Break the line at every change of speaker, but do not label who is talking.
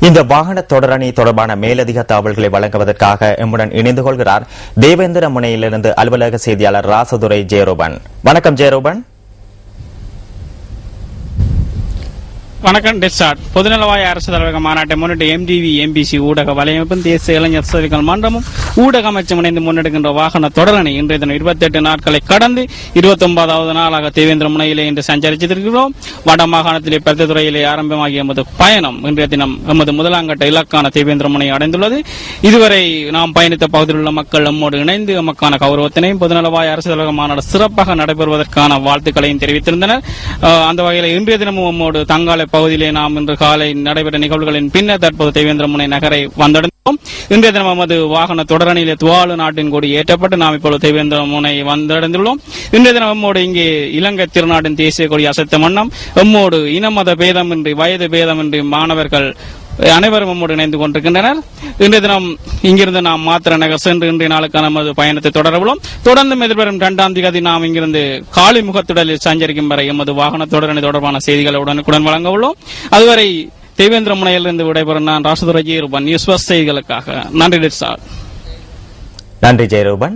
இந்த வாகன தொடரணி தொடர்பான மேலதிக தகவல்களை வழங்குவதற்காக எம்முடன் இணைந்து கொள்கிறார் தேவேந்திர முனையிலிருந்து அலுவலக செய்தியாளர் ராசதுரை ஜெயரூபன். வணக்கம் ஜெயரூபன்.
வணக்கம் டெஸ்டாட் பொதுநலவாய அரசு தலைவர்கள் மாநாட்டை முன்னிட்டு எம்டிவி எம்பிசி ஊடக வலையமைப்பும் தேசிய இளைஞர் சேவைகள் மன்றமும் ஊடக அமைச்சம் இணைந்து முன்னெடுக்கின்ற வாகன தொடரணி இன்றைய தினம் இருபத்தி எட்டு நாட்களை கடந்து இருபத்தி ஒன்பதாவது நாளாக தேவேந்திர முனையிலே இன்று சஞ்சரித்திருக்கிறோம் வட மாகாணத்திலே பருத்தித்துறையிலே ஆரம்பமாகிய எமது பயணம் இன்றைய தினம் எமது முதலாங்கட்ட இலக்கான தேவேந்திர முனை அடைந்துள்ளது. இதுவரை நாம் பயணித்த பகுதியில் உள்ள மக்கள் நம்மோடு இணைந்து எமக்கான கௌரவத்தினையும் பொதுநலவாய அரசு தலைவர் மாநாடு சிறப்பாக நடைபெறுவதற்கான வாழ்த்துக்களையும் தெரிவித்திருந்தனர். அந்த வகையில் இன்றைய தினமும் நம்மோடு தங்காலை பகுதியிலே நாம் இன்று காலை நடைபெற்ற நிகழ்வுகளின் பின்னர் தற்போது தேவேந்திர முனை நகரை வந்தடைந்தோம். இன்றைய தினம் நமது வாகன தொடரணியிலே துவாலு நாட்டின் கொடி ஏற்றப்பட்டு நாம் இப்பொழுது தேவேந்திர முனை வந்தடைந்துள்ளோம். இன்றைய தினம் நம்மோடு இங்கே இலங்கை திருநாட்டின் தேசிய கொடி அசைத்த வண்ணம் எம்மோடு இன மத பேதமின்றி வயது பேதமின்றி மாணவர்கள் அனைவரும் நம்மோடு இணைந்து கொண்டிருக்கின்றனர். இன்றைய தினம் இங்கிருந்து நாம் மாத்திர நகர் சென்று இன்றைய நாளுக்கான நமது பயணத்தை தொடரவுள்ளோம் தொடர்ந்து எதிர்வரும் இரண்டாம் தேதி நாம் இங்கிருந்து காளி முகத்துடலில் சஞ்சரிக்கும் வரை எமது வாகன தொடரணி தொடர்பான செய்திகளை உடனுக்குடன் வழங்க உள்ளோம். அதுவரை தேவேந்திர முனையிலிருந்து விடைபெறும் நான் ராசதுரை ஜெயரூபன். நியூஸ் செய்திகளுக்காக. நன்றி சார்
நன்றி ஜெயரூபன்.